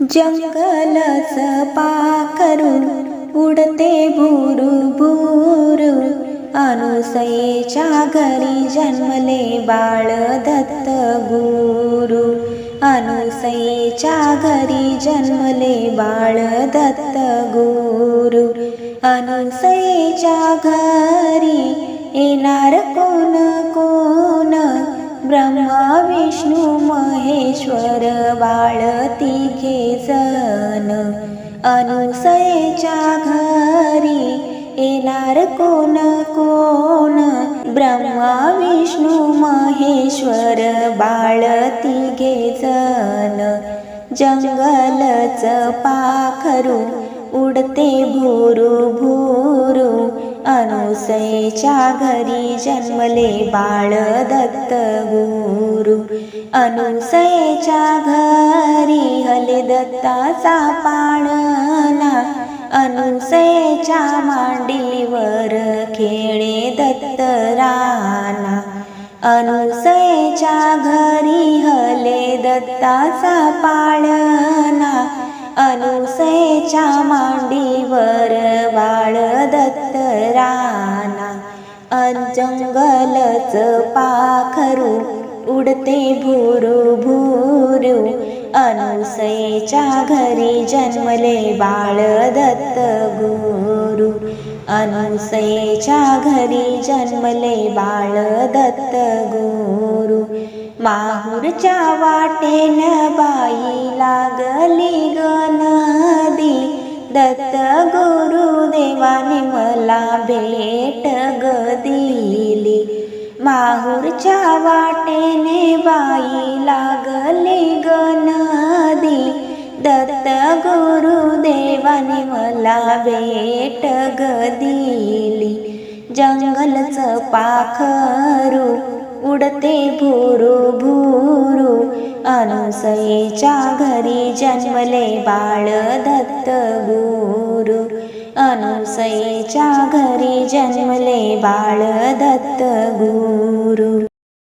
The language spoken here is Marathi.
जंगलच करून उडते भुरू भुरू अनुसयेच्या घरी जन्मले बाळ दत्त गुरु अनुसयेच्या घरी जन्मले बाळ दत्त गुरु अनुसयेच्या घरी येणार कोण कोण? ब्रह्मा विष्णू महेश्वर बाळ तिघे जण अनुसयेच्या घरी येणार कोण कोण? ब्रह्मा विष्णू महेश्वर बाळ तिघे जण जंगलच पाखरू उडते भुरू भुरू अनुसयेच्या घरी जन्मले बाळ दत्त गुरु. अनुसयेच्या घरी हले दत्ताचा पाळणा. अनुसयेच्या मांडीवर खेळे दत्त राना अनुसयेच्या घरी हले दत्ताचा पाळणा. अनुसयेच्या मांडीवर जंगलच पाखरू उडते भुरू भुरू अनुसयेच्या घरी जन्मले बाळ दत्त गुरु अनुसयेच्या घरी जन्मले बाळ दत्त गुरु माहूरच्या वाटेन बाईला भेट ग दिली माहूरच्या वाटेने बाई लागली ग दत्त गुरुदेवाने मला भेट ग दिली जंगलच पाखरू उडते भुरू भुरू अनुसयेच्या घरी जन्मले बाळ दत्त गुरु अनुसईच्या घरी जन्मले बाळ दत्त गुरु.